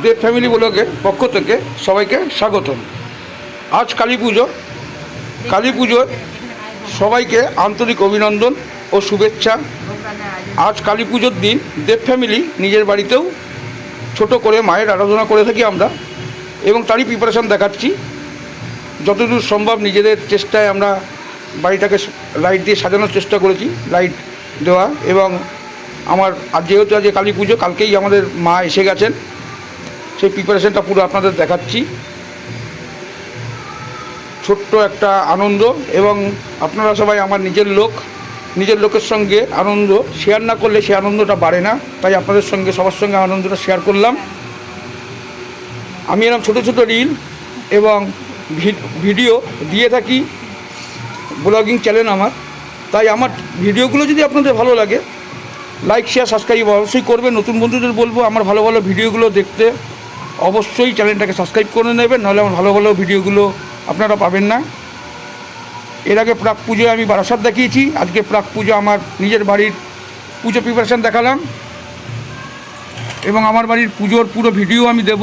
দেব family ব্লগের পক্ষ থেকে সবাইকে স্বাগতম। আজ কালী পুজো। কালী পুজোর সবাইকে আন্তরিক অভিনন্দন ও শুভেচ্ছা। আজ কালী পুজোর দিন দেব ফ্যামিলি নিজের বাড়িতেও ছোট করে মায়ের আরাধনা করে থাকি আমরা এবং তারই প্রিপারেশন দেখাচ্ছি। যতদূর সম্ভব নিজেদের চেষ্টায় আমরা বাড়িটাকে লাইট দিয়ে সাজানোর চেষ্টা করেছি লাইট দেওয়া এবং আমার আর যেহেতু আজ কালী পুজো, কালকেই আমাদের মা এসে গেছেন। সেই প্রিপারেশনটা পুরো আপনাদের দেখাচ্ছি। ছোট্ট একটা আনন্দ এবং আপনারা সবাই আমার নিজের লোক, নিজের লোকের সঙ্গে আনন্দ। শেয়ার না করলে সেই আনন্দটা বাড়ে না। তাই আপনাদের সঙ্গে, সবার সঙ্গে আনন্দটা শেয়ার করলাম। আমি এরকম ছোটো ছোটো রিল এবং ভিডিও দিয়ে থাকি। ব্লগিং চ্যানেল আমার। তাই আমার ভিডিওগুলো যদি আপনাদের ভালো লাগে লাইক শেয়ার সাবস্ক্রাইব অবশ্যই করবে নতুন বন্ধুদের বলব, আমার ভালো ভালো ভিডিওগুলো দেখতে। অবশ্যই চ্যানেলটাকে সাবস্ক্রাইব করে নেবেন, নাহলে আমার ভালো ভালো ভিডিওগুলো আপনারা পাবেন না। এর আগে প্রাক পুজোয় আমি বারাসাত দেখিয়েছি, আজকে প্রাক পুজো আমার নিজের বাড়ির পুজো প্রিপারেশান দেখালাম। এবং আমার বাড়ির পুজোর পুরো ভিডিও আমি দেব।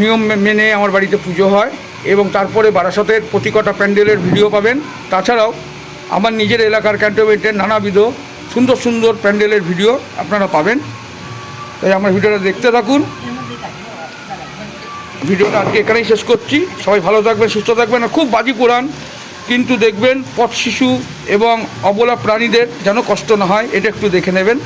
নিয়ম মেনে আমার বাড়িতে পুজো হয় এবং তারপরে বারাসাতের প্রতি কটা প্যান্ডেলের ভিডিও পাবেন। তাছাড়াও আমার নিজের এলাকার ক্যান্টনমেন্টের নানাবিধ সুন্দর সুন্দর প্যান্ডেলের ভিডিও আপনারা পাবেন। তাই আমার ভিডিওটা দেখতে থাকুন। ভিডিওটা আজকে এখানেই শেষ করছি। সবাই ভালো থাকবেন, সুস্থ থাকবেন খুব বাজি পুরাণ কিন্তু দেখবেন পথ শিশু এবং অবলা প্রাণীদের যেন কষ্ট না হয়, এটা একটু দেখে নেবেন।